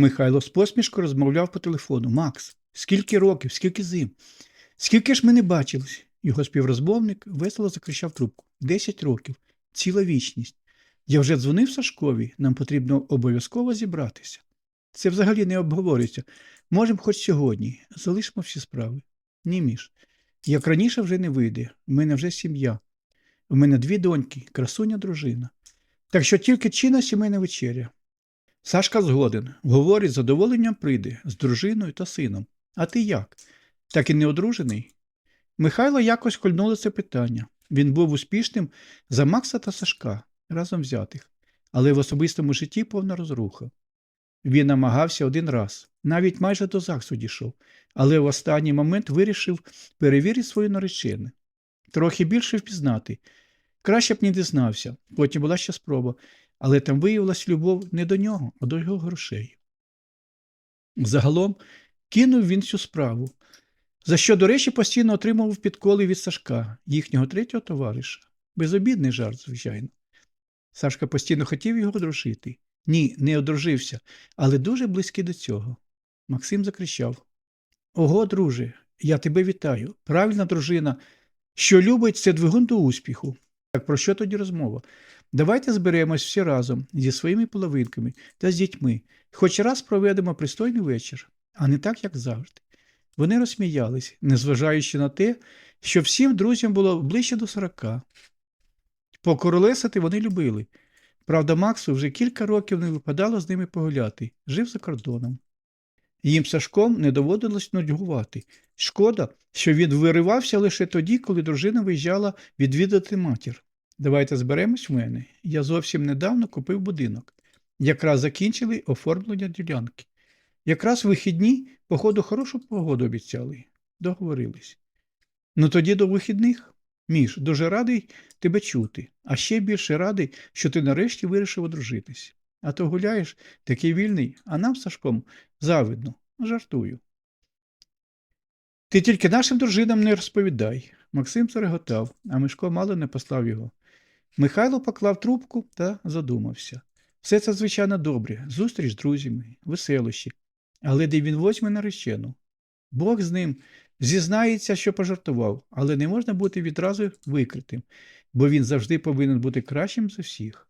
Михайло з посмішкою розмовляв по телефону. Макс, скільки років, скільки зим? Скільки ж ми не бачились? Його співрозмовник весело закричав трубку. Десять років, ціла вічність. Я вже дзвонив Сашкові, нам потрібно обов'язково зібратися. Це взагалі не обговорюється. Можемо хоч сьогодні. Залишимо всі справи. Ні, міш. Як раніше вже не вийде. У мене вже сім'я. У мене дві доньки, красуня дружина. Так що тільки чинна сімейна вечеря. Сашка згоден. Говорить, з задоволенням прийде з дружиною та сином. А ти як? Так і не одружений? Михайло якось кольнуло це питання. Він був успішним за Макса та Сашка, разом взятих, але в особистому житті повна розруха. Він намагався один раз, навіть майже до ЗАГСу дійшов, але в останній момент вирішив перевірити свою наречену. Трохи більше впізнати. Краще б не дізнався, потім була ще спроба, але там виявилась любов не до нього, а до його грошей. Загалом кинув він цю справу, за що, до речі, постійно отримував підколи від Сашка, їхнього третього товариша. Безобідний жарт, звичайно. Сашка постійно хотів його дружити. Ні, не одружився, але дуже близький до цього. Максим закричав: Ого, друже, я тебе вітаю. Правильна дружина, що любить, це двигун до успіху. Так про що тоді розмова? Давайте зберемось всі разом зі своїми половинками та з дітьми, хоч раз проведемо пристойний вечір, а не так, як завжди. Вони розсміялись, незважаючи на те, що всім друзям було ближче до сорока. Покоролесити вони любили. Правда, Максу вже кілька років не випадало з ними погуляти, жив за кордоном. Їм Сашком не доводилось нудьгувати. Шкода, що він виривався лише тоді, коли дружина виїжджала відвідати матір. Давайте зберемось в мене. Я зовсім недавно купив будинок. Якраз закінчили оформлення ділянки. Якраз вихідні, походу, хорошу погоду обіцяли. Договорились. Ну тоді до вихідних. Міш, дуже радий тебе чути, а ще більше радий, що ти нарешті вирішив одружитись. А то гуляєш, такий вільний, а нам Сашком завидно, жартую. Ти тільки нашим дружинам не розповідай. Максим зареготав, а Мишко мало не послав його. Михайло поклав трубку та задумався. Все це, звичайно, добре, зустріч з друзями, веселощі. Але де він возьме наречену? Бог з ним зізнається, що пожартував, але не можна бути відразу викритим, бо він завжди повинен бути кращим за всіх.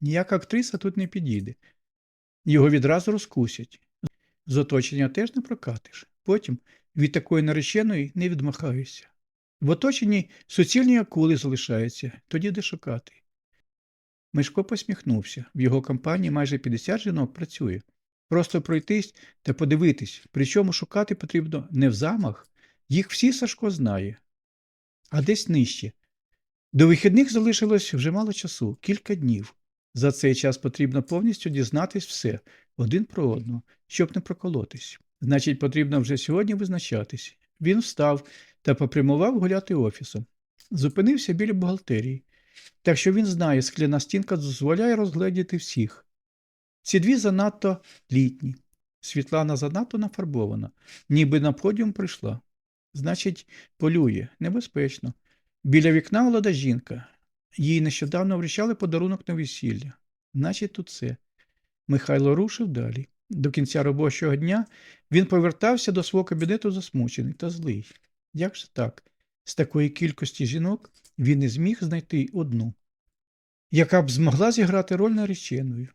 Ніяка актриса тут не підійде. Його відразу розкусять. З оточення теж не прокатиш. Потім від такої нареченої не відмахаюся. В оточенні суцільні акули залишаються, тоді де шукати. Мишко посміхнувся. В його компанії майже 50 жінок працює. Просто пройтись та подивитись, причому шукати потрібно не в замах, їх всі Сашко знає, а десь нижче. До вихідних залишилось вже мало часу, кілька днів. За цей час потрібно повністю дізнатись все один про одного, щоб не проколотись. Значить, потрібно вже сьогодні визначатись. Він встав та попрямував гуляти офісом. Зупинився біля бухгалтерії. Так що він знає, скляна стінка дозволяє розгледіти всіх. Ці дві занадто літні. Світлана занадто нафарбована, ніби на подіум прийшла. Значить, полює, небезпечно. Біля вікна молода жінка. Їй нещодавно вручали подарунок на весілля. Значить, тут це. Михайло рушив далі. До кінця робочого дня він повертався до свого кабінету засмучений та злий. Як же так? З такої кількості жінок він не зміг знайти одну, яка б змогла зіграти роль нареченою.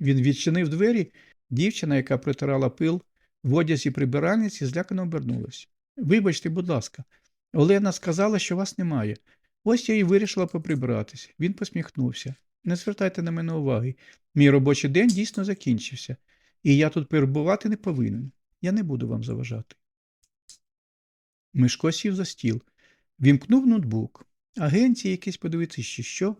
Він відчинив двері, дівчина, яка притирала пил, в одязі прибиральниці, злякано обернулась. Вибачте, будь ласка, Олена сказала, що вас немає. Ось я і вирішила поприбиратись. Він посміхнувся. Не звертайте на мене уваги. Мій робочий день дійсно закінчився, і я тут перебувати не повинен. Я не буду вам заважати. Мишко сів за стіл, вімкнув ноутбук. Агенції якісь подивитися, чи що.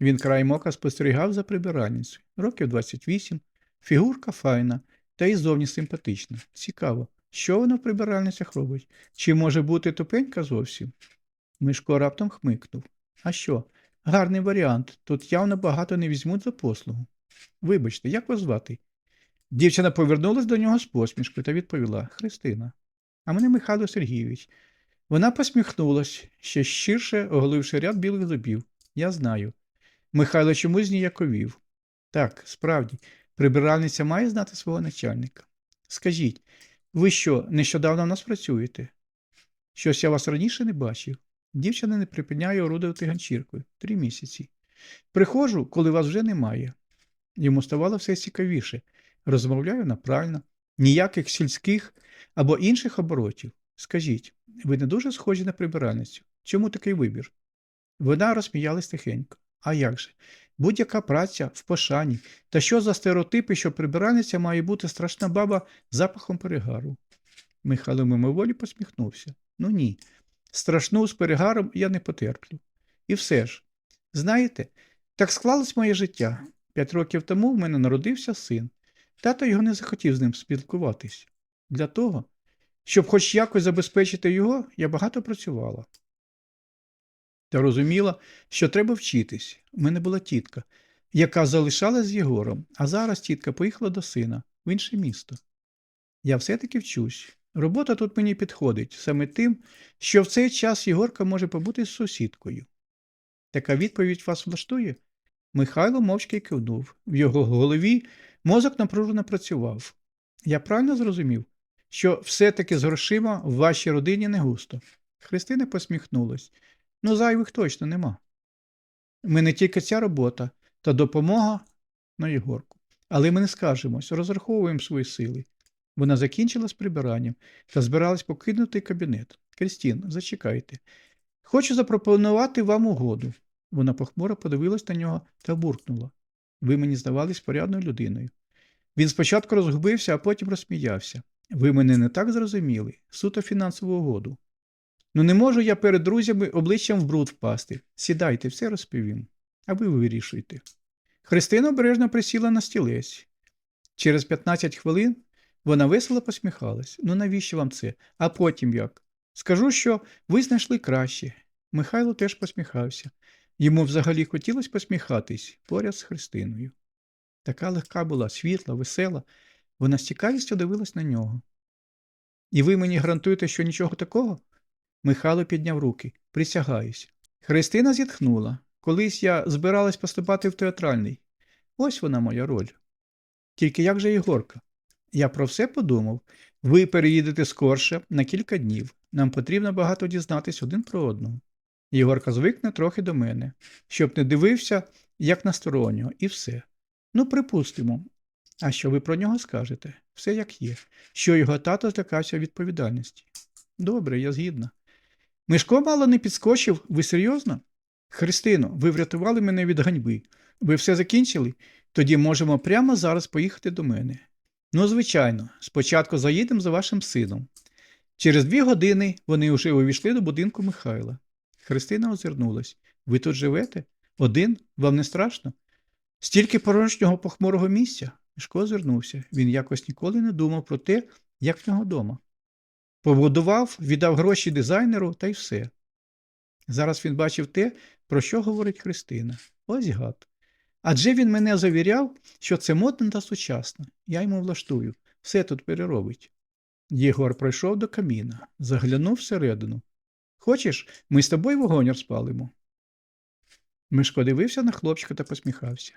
Він краєм ока спостерігав за прибиральницею. Років 28, фігурка файна, та й зовні симпатична. Цікаво, що вона в прибиральницях робить? Чи може бути тупенька зовсім? Мишко раптом хмикнув. А що? Гарний варіант. Тут явно багато не візьмуть за послугу. Вибачте, як вас звати? Дівчина повернулась до нього з посмішкою та відповіла Христина. А мене Михайло Сергійович. Вона посміхнулась, ще щирше оголивши ряд білих зубів. Я знаю. Михайло чомусь зніяковів. Так, справді, Прибиральниця має знати свого начальника. Скажіть, ви що, нещодавно в нас працюєте? Щось я вас раніше не бачив. Дівчина не припиняє орудувати ганчіркою три місяці. Приходжу, коли вас вже немає. Йому ставало все цікавіше. Розмовляю направильно, ніяких сільських або інших оборотів. Скажіть, ви не дуже схожі на прибиральницю. Чому такий вибір? Вона розсміялась тихенько. А як же? Будь-яка праця в пошані. Та що за стереотипи, що прибиральниця має бути страшна баба з запахом перегару? Михайло мимоволі посміхнувся. Ну ні, страшну з перегаром я не потерплю. І все ж, знаєте, так склалось моє життя. П'ять років тому в мене народився син. Тато його не захотів з ним спілкуватись. Для того, щоб хоч якось забезпечити його, я багато працювала. Та розуміла, що треба вчитись. У мене була тітка, яка залишалась з Єгором, а зараз тітка поїхала до сина в інше місто. Я все-таки вчусь. Робота тут мені підходить саме тим, що в цей час Єгорка може побути з сусідкою. Така відповідь вас влаштує? Михайло мовчки кивнув. В його голові мозок напружено працював. Я правильно зрозумів, що все-таки з грошима в вашій родині не густо. Христина посміхнулась. Ну, зайвих точно нема. Ми не тільки ця робота та допомога на Єгорку. Але ми не скажемось, розраховуємо свої сили. Вона закінчила з прибиранням та збиралась покинути кабінет. Крістін, зачекайте. Хочу запропонувати вам угоду. Вона похмуро подивилась на нього та буркнула. Ви мені здавались порядною людиною. Він спочатку розгубився, а потім розсміявся. Ви мене не так зрозуміли, суто фінансову угоду. Ну не можу я перед друзями обличчям в бруд впасти. Сідайте, все розповім. А ви вирішуйте. Христина обережно присіла на стілець. Через 15 хвилин вона весело посміхалась. Ну навіщо вам це? А потім як? Скажу, що ви знайшли краще. Михайло теж посміхався. Йому взагалі хотілося посміхатись поряд з Христиною. Така легка була, світла, весела. Вона з цікавістю дивилась на нього. І ви мені гарантуєте, що нічого такого? Михайло підняв руки. Присягаюсь. Христина зітхнула. Колись я збиралась поступати в театральний. Ось вона моя роль. Тільки як же Єгорка? Я про все подумав. Ви переїдете скорше на кілька днів. Нам потрібно багато дізнатись один про одного. Єгорка звикне трохи до мене, щоб не дивився, як на стороннього, і все. Ну, припустимо. А що ви про нього скажете? Все як є, що його тато злякався відповідальності. Добре, я згідна. Мишко мало не підскочив, ви серйозно? Христино, ви врятували мене від ганьби. Ви все закінчили? Тоді можемо прямо зараз поїхати до мене. Ну, звичайно, спочатку заїдемо за вашим сином. Через дві години вони вже увійшли до будинку Михайла. Христина озирнулась. Ви тут живете? Один? Вам не страшно? Стільки порожнього похмурого місця? Мишко озирнувся. Він якось ніколи не думав про те, як в нього дома. Побудував, віддав гроші дизайнеру та й все. Зараз він бачив те, про що говорить Христина. Ось гад. Адже він мене завіряв, що це модно та сучасно. Я йому влаштую, все тут переробить. Єгор пройшов до каміна, заглянув всередину. Хочеш, ми з тобою вогонь розпалимо? Мишко дивився на хлопчика та посміхався.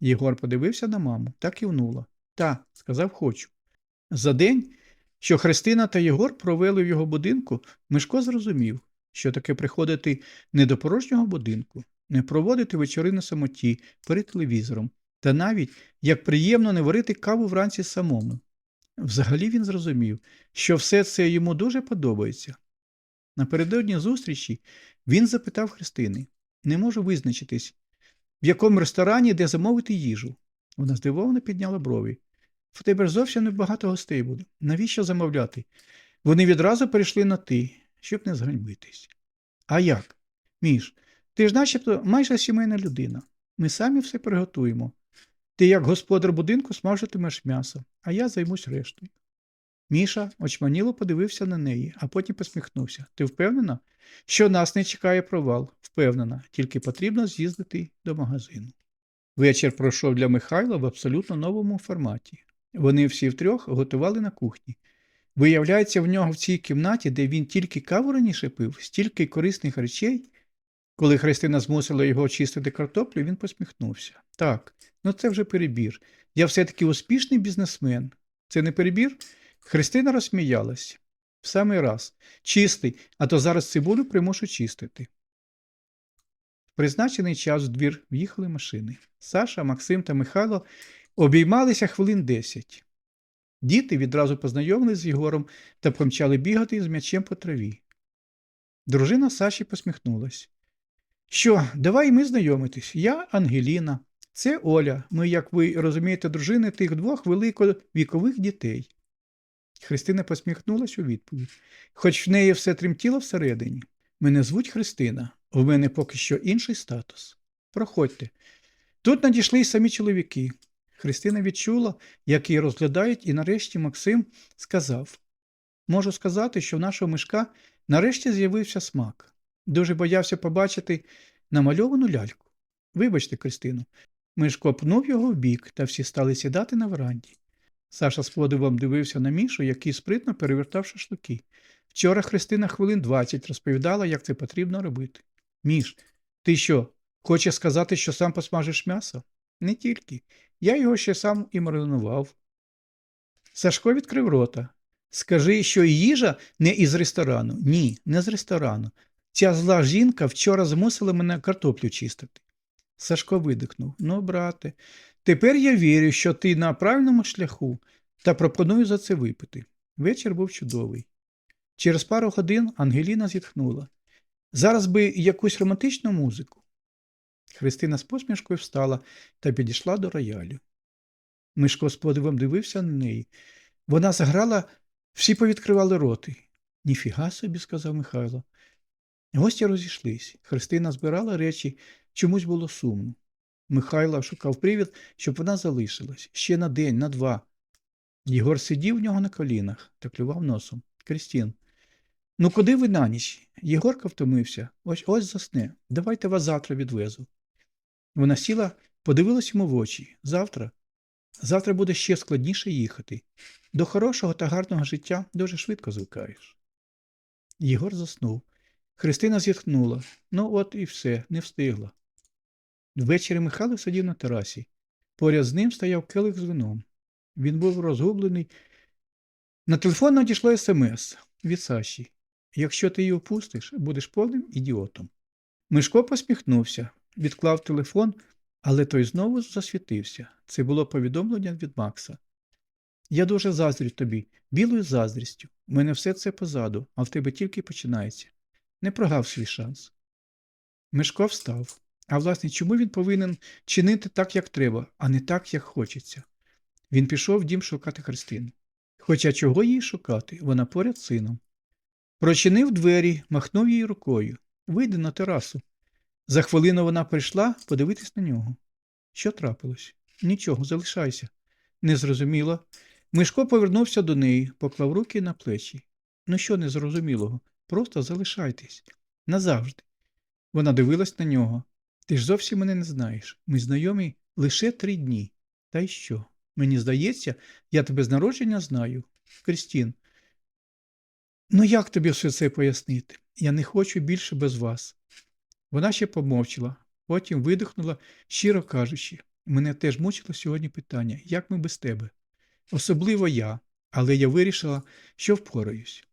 Єгор подивився на маму та кивнула. Та, сказав, хочу. За день, що Христина та Єгор провели в його будинку, Мишко зрозумів, що таке приходити не до порожнього будинку, не проводити вечори на самоті перед телевізором, та навіть як приємно не варити каву вранці самому. Взагалі він зрозумів, що все це йому дуже подобається. Напередодні зустрічі він запитав Христини не можу визначитись, в якому ресторані де замовити їжу. Вона здивовано підняла брові. В тебе ж зовсім небагато гостей буде. Навіщо замовляти? Вони відразу перейшли на ти, щоб не зганьбитись. А як? Міш, ти ж начебто майже сімейна людина. Ми самі все приготуємо. Ти, як господар будинку, смажитимеш м'ясо, а я займусь рештою. Міша очманіло подивився на неї, а потім посміхнувся. Ти впевнена, що нас не чекає провал? Впевнена, тільки потрібно з'їздити до магазину. Вечір пройшов для Михайла в абсолютно новому форматі. Вони всі втрьох готували на кухні. Виявляється, в нього в цій кімнаті, де він тільки каву раніше пив, стільки корисних речей. Коли Христина змусила його очистити картоплю, він посміхнувся. Так, ну це вже перебір. Я все-таки успішний бізнесмен. Це не перебір? Христина розсміялась. В самий раз. Чистий, а то зараз цибулю примушу чистити. В призначений час в двір в'їхали машини. Саша, Максим та Михайло обіймалися хвилин десять. Діти відразу познайомились з Єгором та помчали бігати з м'ячем по траві. Дружина Саші посміхнулась. Що, давай ми знайомитись. Я Ангеліна, це Оля. Ми, як ви розумієте, дружини тих двох великовікових дітей. Христина посміхнулась у відповідь, хоч в неї все тремтіло всередині. Мене звуть Христина, у мене поки що інший статус. Проходьте. Тут надійшли й самі чоловіки. Христина відчула, як її розглядають, і нарешті Максим сказав: Можу сказати, що в нашого мишка нарешті з'явився смак. Дуже боявся побачити намальовану ляльку. Вибачте, Христину. Мишко пнув його в бік, та всі стали сідати на веранді. Саша з подивом дивився на Мішу, який спритно перевертав шашлики. Вчора Христина хвилин 20 розповідала, як це потрібно робити. Міш, ти що, хочеш сказати, що сам посмажиш м'ясо? Не тільки. Я його ще сам і маринував. Сашко відкрив рота. Скажи, що їжа не із ресторану. Ні, не з ресторану. Ця зла жінка вчора змусила мене картоплю чистити. Сашко видихнув. Ну, брате, тепер я вірю, що ти на правильному шляху, та пропоную за це випити. Вечір був чудовий. Через пару годин Ангеліна зітхнула. Зараз би якусь романтичну музику. Христина з посмішкою встала та підійшла до роялю. Мишко з подивом дивився на неї. Вона заграла, всі повідкривали роти. Ніфіга собі, сказав Михайло. Гості розійшлись. Христина збирала речі, чомусь було сумно. Михайло шукав привід, щоб вона залишилась ще на день, на два. Єгор сидів в нього на колінах та клював носом. Крістін. Ну, куди ви на ніч? Єгорка втомився. Ось ось засне. Давайте вас завтра відвезу. Вона сіла, подивилась йому в очі. Завтра. Завтра буде ще складніше їхати. До хорошого та гарного життя дуже швидко звикаєш. Єгор заснув. Христина зітхнула. Ну, от і все, не встигла. Ввечері Михайло сидів на терасі. Поряд з ним стояв келих з вином. Він був розгублений. На телефон надійшло смс від Саші. Якщо ти її впустиш, будеш повним ідіотом. Мишко посміхнувся, відклав телефон, але той знову засвітився. Це було повідомлення від Макса. Я дуже заздрю тобі, білою заздрістю. У мене все це позаду, а в тебе тільки починається. Не прогав свій шанс. Мишко встав. А власне, чому він повинен чинити так, як треба, а не так, як хочеться? Він пішов в дім шукати Христину. Хоча чого їй шукати, вона поряд з сином. Прочинив двері, махнув їй рукою. Вийди на терасу. За хвилину вона прийшла подивитись на нього. Що трапилось? Нічого, залишайся. Незрозуміло. Мишко повернувся до неї, поклав руки на плечі. Ну що незрозумілого? Просто залишайтесь. Назавжди. Вона дивилась на нього. Ти ж зовсім мене не знаєш. Ми знайомі лише три дні. Та й що? Мені здається, я тебе з народження знаю. Крістін. Ну як тобі все це пояснити? Я не хочу більше без вас. Вона ще помовчала, потім видихнула, щиро кажучи, мене теж мучило сьогодні питання, як ми без тебе? Особливо я, але я вирішила, що впораюсь.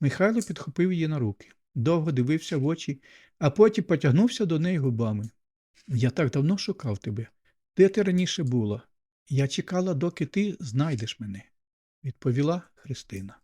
Михайло підхопив її на руки, довго дивився в очі, а потім потягнувся до неї губами. Я так давно шукав тебе. Де ти раніше була? Я чекала, доки ти знайдеш мене, відповіла Христина.